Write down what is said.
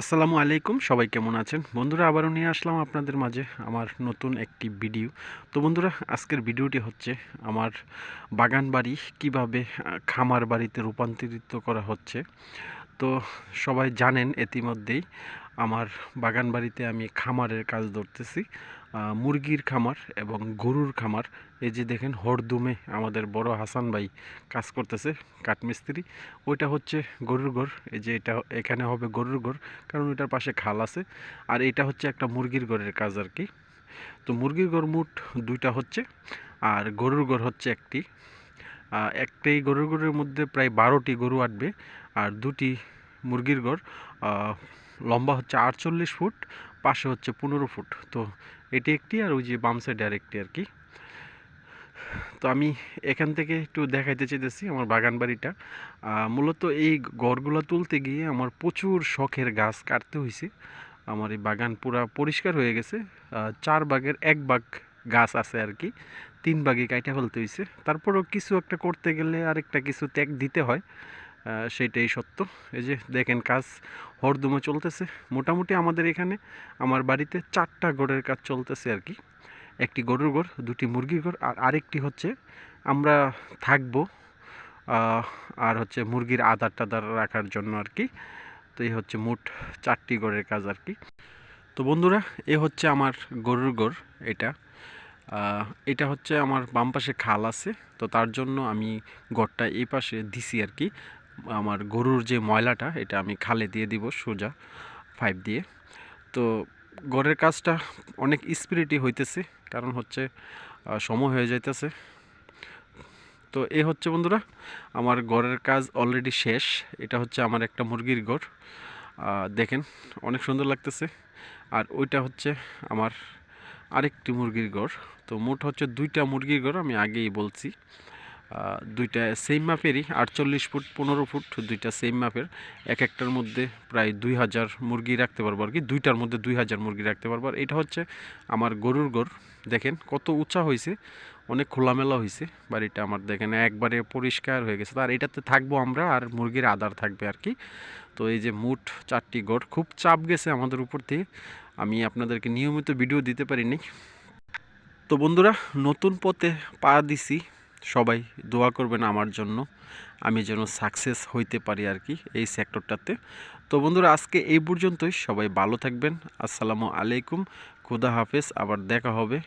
আসসালামু আলাইকুম, সবাই কেমন আছেন? বন্ধুরা, আবারও নিয়ে আসলাম আপনাদের মাঝে আমার নতুন একটি ভিডিও। তো বন্ধুরা, আজকের ভিডিওটি হচ্ছে আমার বাগান বাড়ি কীভাবে খামার বাড়িতে রূপান্তরিত করা হচ্ছে। তো সবাই জানেন, ইতিমধ্যেই আমার বাগান বাড়িতে আমি খামারের কাজ ধরতেছি। মুরগির খামার এবং গরুর খামার। এই যে দেখেন, হরদুমে আমাদের বড় হাসান ভাই কাজ করতেছে, কাঠমিস্ত্রি। ওইটা হচ্ছে গরুর ঘর। এই যে এটা এখানে হবে গরুর ঘর, কারণ ওইটার পাশে খাল আছে। আর এটা হচ্ছে একটা মুরগির ঘরের কাজ আর কি। তো মুরগির ঘর মোট দুইটা হচ্ছে, আর গরুর ঘর হচ্ছে একটি। একটাই গরুর ঘরের মধ্যে প্রায় বারোটি গরু আটবে, আর দুটি মুরগির ঘর লম্বা হচ্ছে আটচল্লিশ ফুট পাশে হচ্ছে পনেরো ফুট। তো এটি একটি আর ওই যে বাম সাইডে আরেকটি আর কি। তো আমি এখান থেকে একটু দেখাইতে চাইতেছি আমার বাগান বাড়িটা। মূলত এই ঘরগুলো তুলতে গিয়ে আমার প্রচুর শখের গাছ কাটতে হয়েছে আমার এই বাগান পুরা পরিষ্কার হয়ে গেছে। চার বাগের এক বাগ গাছ আছে আর কি। তিন বাগে কাইটা ফেলতে হয়েছে তারপরেও কিছু একটা করতে গেলে আরেকটা কিছু ত্যাগ দিতে হয়। আহ, সেইটাই সত্য। এই যে দেখেন কাজ হরদমে চলতেছে। মোটামুটি আমাদের এখানে আমার বাড়িতে চারটা গড়ের কাজ চলতেছে আর কি। একটি গরুর ঘর দুটি মুরগির ঘর আর আরেকটি হচ্ছে আমরা থাকব আর হচ্ছে মুরগির আদার টাদার রাখার জন্য আর কি। তো এই হচ্ছে মোট চারটি গড়ের কাজ আর কি। তো বন্ধুরা এ হচ্ছে আমার গরুর ঘর এটা। এটা হচ্ছে আমার বাম পাশে খাল আছে। তো তার জন্য আমি গড়টা এই পাশে দিছি আর কি। আমার গরুর যে ময়লাটা এটা আমি খালে দিয়ে দিব সোজা পাইপ দিয়ে। তো গড়ের কাজটা অনেক স্পিরিটই হইতেছে কারণ হচ্ছে সময় হয়ে যাইতেছে। তো এ হচ্ছে বন্ধুরা আমার গড়ের কাজ অলরেডি শেষ। এটা হচ্ছে আমার একটা মুরগির আহ, দেখেন অনেক সুন্দর লাগতেছে। আর ওইটা হচ্ছে আমার আরেকটি মুরগির ঘর তো মোট হচ্ছে দুইটা মুরগির ঘর আমি আগেই বলছি। দুইটা সেম মাপেরই, আটচল্লিশ ফুট, পনেরো ফুট, দুইটা সেম মাপের। এক একটার মধ্যে প্রায় দুই হাজার মুরগি রাখতে পারব আর কি। দুইটার মধ্যে দুই হাজার মুরগি রাখতে পারব। আর এটা হচ্ছে আমার গরুর ঘর দেখেন কত উঁচা হয়েছে অনেক খোলামেলা হয়েছে বাড়িটা আমার দেখেন একবারে পরিষ্কার হয়ে গেছে। আর এটাতে থাকব আমরা আর মুরগির আদার থাকবে আর কি। তো এই যে মুঠ চারটি গড়, খুব চাপ গেছে আমাদের উপর দিয়ে। আমি আপনাদেরকে নিয়মিত ভিডিও দিতে পারিনি। তো বন্ধুরা, নতুন পথে পা দিছি। সবাই দোয়া করবেন আমার জন্য, আমি যেন সাকসেস হইতে পারি আর কি এই সেক্টরটাতে তো বন্ধুরা, আজকে এই পর্যন্তই। সবাই ভালো থাকবেন। আসসালামু আলাইকুম। খুদা হাফেজ। আবার দেখা হবে।